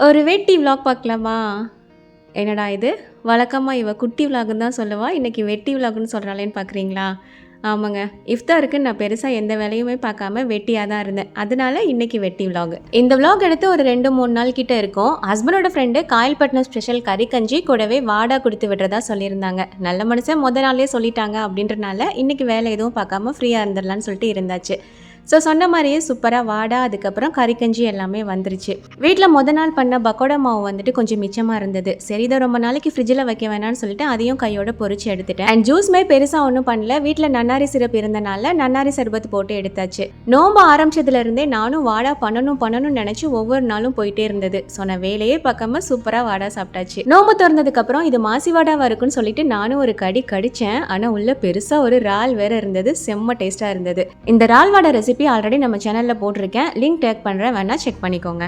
ஒரு வெட்டி விலாக் பார்க்கலாமா? என்னடா இது? வழக்கமாக இவ குட்டி விலாகுன்னு தான் சொல்லுவா. இன்றைக்கி வெட்டி விலாகுன்னு சொல்கிறாளேன்னு பார்க்குறீங்களா ஆமாங்க. இஃப்தாருக்கு நான் பெருசாக எந்த வேலையுமே பார்க்காம வெட்டியாக தான் இருந்தேன். அதனால இன்னைக்கு வெட்டி விலாக் இந்த விலாக் எடுத்து ஒரு ரெண்டு மூணு நாள் கிட்ட இருக்கும். ஹஸ்பண்டோட ஃப்ரெண்டு காயல்பட்டினம் ஸ்பெஷல் கறி கஞ்சி கூடவே வாடா கொடுத்து விடுறதா சொல்லியிருந்தாங்க. நல்ல மனுஷன் முத நாளே சொல்லிட்டாங்க அப்படின்றனால இன்னைக்கு வேலை எதுவும் பார்க்காம ஃப்ரீயாக இருந்துடலான்னு சொல்லிட்டு இருந்தாச்சு. ஸோ சொன்ன மாதிரியே சூப்பராக வாடா அதுக்கப்புறம் கறிக்கஞ்சி எல்லாமே வந்துருச்சு. வீட்டில் முத நாள் பண்ண பக்கோடா மாவு வந்துட்டு கொஞ்சம் மிச்சமாக இருந்தது. சரி இதை ரொம்ப நாளைக்கு ஃப்ரிட்ஜில் வைக்க வேணாம்னு சொல்லிட்டு அதையும் கையோட பொறிச்சு எடுத்துட்டேன். அண்ட் ஜூஸ்மே பெருசாக ஒன்றும் பண்ணல. வீட்டில் நன்னாரி சிரப் இருந்தனால நன்னாரி சர்பத் போட்டு எடுத்தாச்சு. நோம்பு ஆரம்பிச்சதுலேருந்தே நானும் வாடா பண்ணணும் பண்ணணும்னு நினச்சி ஒவ்வொரு நாளும் போயிட்டே இருந்தது. சொன்ன வேலையே பார்க்காம சூப்பராக வாடா சாப்பிட்டாச்சு. நோம்பு திறந்ததுக்கப்புறம் இது மாசி வாடாவா இருக்குன்னு சொல்லிட்டு நானும் ஒரு கடி கடித்தேன் ஆனால் உள்ள பெருசாக ஒரு இறால் வேற இருந்தது. செம்ம டேஸ்ட்டாக இருந்தது. இந்த ரால் வாடா ரெசிபி ஆல்ரெடி நம்ம சேனலில் போட்டிருக்கேன். லிங்க் டேக் பண்ணுறேன் வேணால் செக் பண்ணிக்கோங்க.